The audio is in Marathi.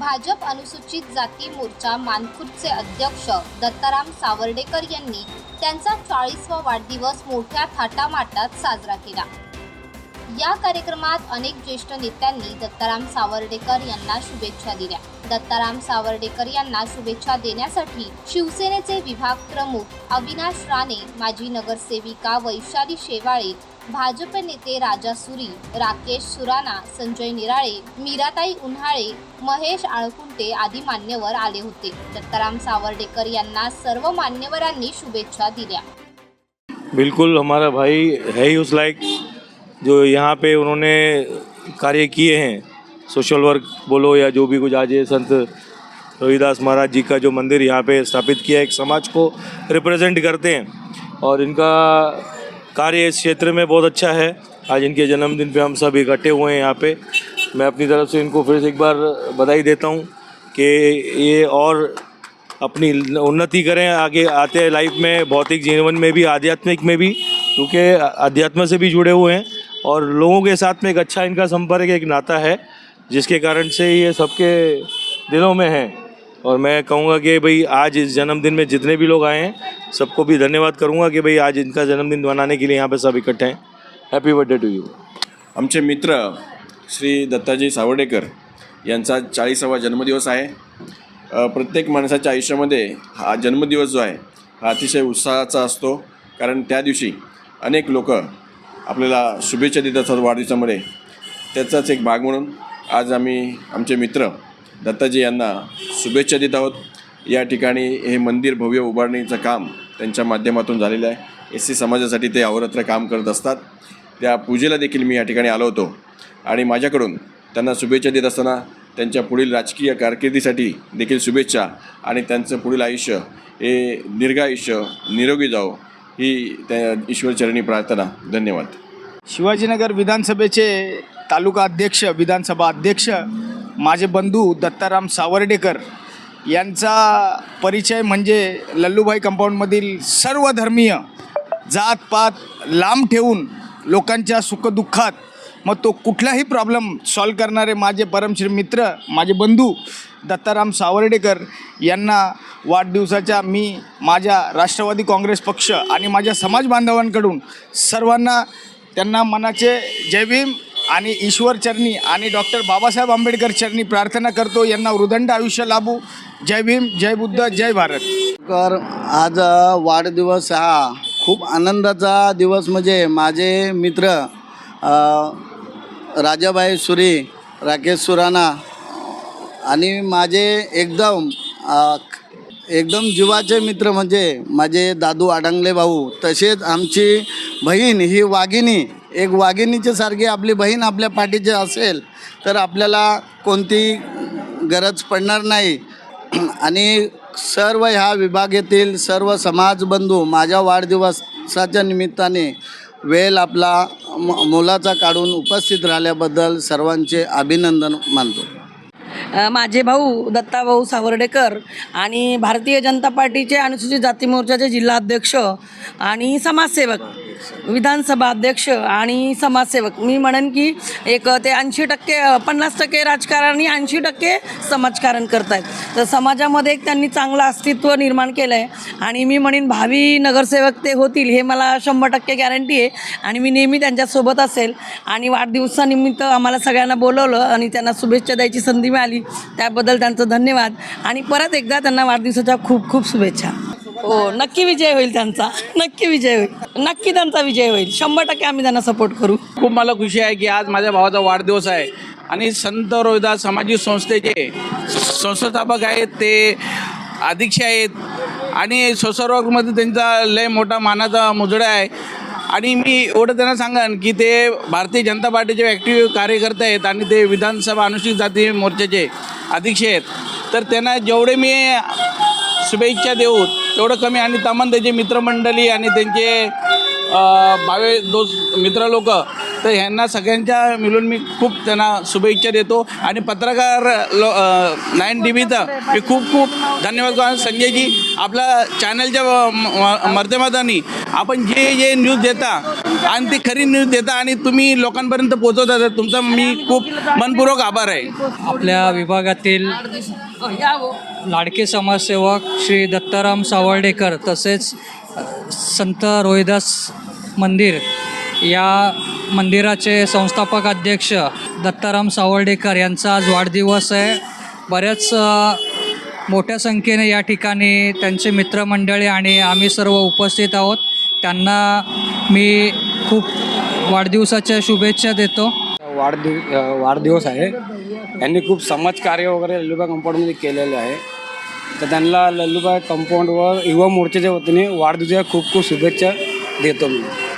भाजप अनुसूचित जाती मोर्चा मानखुर्दचे अध्यक्ष दत्ताराम सावर्डेकर यांनी त्यांचा चाळीसवा वाढदिवस मोठ्या थाटामाटात साजरा केला. या कार्यक्रमात अनेक ज्येष्ठ नेत्यांनी दत्ताराम सावर्डेकर यांना शुभेच्छा दिल्या. दत्ताराम सावर्डेकर यांना शुभेच्छा देण्यासाठी शिवसेनेचे विभाग प्रमुख अविनाश राणे माजी नगरसेविका वैशाली शेवाळे भाजप नेते राजा सुरी राकेश सुराणा संजय निराळे मीराताई उन्हाळे महेश आळकुंटे आदी मान्यवर आले होते. दत्ताराम सावर्डेकर यांना सर्व मान्यवरांनी शुभेच्छा दिल्या. बिल्कुल हमारा भाई है ही उस लाइक जो यहाँ पे उन्होंने कार्य किए हैं सोशल वर्क बोलो या जो भी कुछ आज ये संत रविदास महाराज जी का जो मंदिर यहाँ पे स्थापित किया एक समाज को रिप्रेजेंट करते हैं और इनका कार्य इस क्षेत्र में बहुत अच्छा है। आज इनके जन्मदिन पे हम सब इकट्ठे हुए हैं यहाँ पे। मैं अपनी तरफ़ से इनको फिर से एक बार बधाई देता हूँ कि ये और अपनी उन्नति करें, आगे आते हैं लाइफ में, भौतिक जीवन में भी, आध्यात्मिक में भी, क्योंकि अध्यात्म से भी जुड़े हुए हैं। और लोगों के साथ में एक अच्छा इनका संपर्क एक नाता है जिसके कारण से ये सबके दिलों में है। और मैं कहूँगा कि भाई आज इस जन्मदिन में जितने भी लोग आए हैं सबको भी धन्यवाद करूँगा कि भाई आज इनका जन्मदिन मनाने के लिए यहाँ पे सब इकट्ठे हैं। हैप्पी बर्थडे टू यू आमचे मित्र श्री दत्ताजी सावर्डेकर यांचा चाळीसावा जन्मदिवस आहे. प्रत्येक माणसाच्या आयुष्यामध्ये हा जन्मदिवस जो आहे हा अतिशय उत्साहाचा असतो. कारण त्या दिवशी अनेक लोक आपल्याला शुभेच्छा देत असतात वाढदिवसामध्ये. त्याचाच एक भाग म्हणून आज आम्ही आमचे मित्र दत्ताजी यांना शुभेच्छा देत आहोत. या ठिकाणी हे मंदिर भव्य उभारणीचं काम त्यांच्या माध्यमातून झालेलं आहे. एस सी समाजासाठी ते अवरत्र काम करत असतात. त्या पूजेला देखील मी या ठिकाणी आलो होतो. आणि माझ्याकडून त्यांना शुभेच्छा देत असताना त्यांच्या पुढील राजकीय कारकिर्दीसाठी देखील शुभेच्छा आणि त्यांचं पुढील आयुष्य हे दीर्घायुष्य निरोगी जावो ही त्या ईश्वरचरणी प्रार्थना. धन्यवाद. शिवाजीनगर विधानसभेचे तालुका अध्यक्ष विधानसभा अध्यक्ष माझे बंधू दत्ताराम सावर्डेकर यांचा परिचय म्हणजे लल्लूभाई कंपाऊंडमधील सर्व धर्मीय जातपात लांब ठेवून लोकांच्या सुखदुःखात मग तो कुठलाही प्रॉब्लेम सॉल्व करणारे माझे परमश्री मित्र माझे बंधू दत्ताराम सावर्डेकर यांना वाढदिवसाच्या मी माझ्या राष्ट्रवादी काँग्रेस पक्ष आणि माझ्या समाज बांधवांकडून सर्वांना त्यांना मनाचे जय भीम आणि ईश्वर चरणी आणि डॉक्टर बाबासाहेब आंबेडकर चरणी प्रार्थना करतो. यांना वृदंड आयुष्य लाभू. जय भीम जय बुद्ध जय भारत. कर आज वाढदिवस हा खूप आनंदाचा दिवस म्हणजे माझे मित्र राजाबाई सुरी राकेश सुराणा आणि माझे एकदम एकदम जीवाचे मित्र म्हणजे माझे दादू आडंगले भाऊ तसेच आमची बहीण ही वाघिणी. एक वाघिणीच्या सारखी आपली बहीण आपल्या पाठीची असेल तर आपल्याला कोणती गरज पडणार नाही. आणि सर्व ह्या विभागातील सर्व समाजबंधू माझ्या वाढदिवसाच्या निमित्ताने वेळ आपला म मुलाचा काढून उपस्थित राहिल्याबद्दल सर्वांचे अभिनंदन मानतो. माझे भाऊ दत्ताभाऊ सावर्डेकर आणि भारतीय जनता पार्टीचे अनुसूचित जाती मोर्चाचे जिल्हाध्यक्ष आणि समाजसेवक. विधानसभा अध्यक्ष आणि समाजसेवक. मी म्हणेन की एक ते ऐंशी टक्के पन्नास टक्के राजकारण आणि ऐंशी टक्के समाजकारण करत आहेत तर समाजामध्ये एक त्यांनी चांगलं अस्तित्व निर्माण केलं आहे आणि मी म्हणेन भावी नगरसेवक ते होतील हे मला शंभर टक्के गॅरंटी आहे. आणि मी नेहमी त्यांच्यासोबत असेल. आणि वाढदिवसानिमित्त आम्हाला सगळ्यांना बोलवलं आणि त्यांना शुभेच्छा द्यायची संधी मिळाली. त्याबद्दल त्यांचं धन्यवाद. आणि परत एकदा त्यांना वाढदिवसाच्या खूप खूप शुभेच्छा. हो नक्की विजय होईल त्यांचा. नक्की विजय होईल. नक्की त्यांचा विजय होईल. शंभर टक्के आम्ही त्यांना सपोर्ट करू. खूप मला खुशी आहे की आज माझ्या भावाचा वाढदिवस आहे. आणि संत रोहिदास सामाजिक संस्थेचे संस्थापक आहेत ते अध्यक्ष आहेत. आणि सोशल वर्कमध्ये त्यांचा लय मोठा मानाचा मुजडा आहे. आणि मी एवढं त्यांना सांगन की ते भारतीय जनता पार्टीचे ॲक्टिव्ह कार्यकर्ते आहेत आणि ते विधानसभा अनुसूचित जाती मोर्चाचे अध्यक्ष आहेत. तर त्यांना जेवढे मी शुभेच्छा देऊ. तेवढं कमी आणि तमन त्याचे मित्रमंडळी आणि त्यांचे भावे दोस्त मित्र लोक तर ह्यांना सगळ्यांच्या मिळून मी खूप त्यांना शुभेच्छा देतो. आणि पत्रकार लो नाईन टी व्हीचं मी खूप खूप धन्यवाद करतो. संजयजी आपल्या चॅनलच्या म- माध्यमातून आपण जे जे न्यूज देता आणि ती खरी न्यूज देता आणि तुम्ही लोकांपर्यंत पोहोचवता तर तुमचा मी खूप मनपूर्वक आभार आहे. आपल्या विभागातील लाडके समाजसेवक श्री दत्ताराम सावर्डेकर तसेच संत रोहिदास मंदिर या मंदिराचे संस्थापक अध्यक्ष दत्ताराम सावर्डेकर यांचा आज वाढदिवस आहे. बऱ्याच मोठ्या संख्येने या ठिकाणी त्यांचे मित्रमंडळी आणि आम्ही सर्व उपस्थित आहोत. त्यांना मी खूप वाढदिवसाच्या शुभेच्छा देतो. वाढदिव वाढदिवस आहे. यांनी खूप समाजकार्य वगैरे लल्लूबाई कंपाऊंडमध्ये केलेले आहे. तर त्यांना लल्लूबाई कंपाऊंड व युवा मोर्चाच्या वतीने वाढदिवसाच्या खूप खूप शुभेच्छा देतो मी.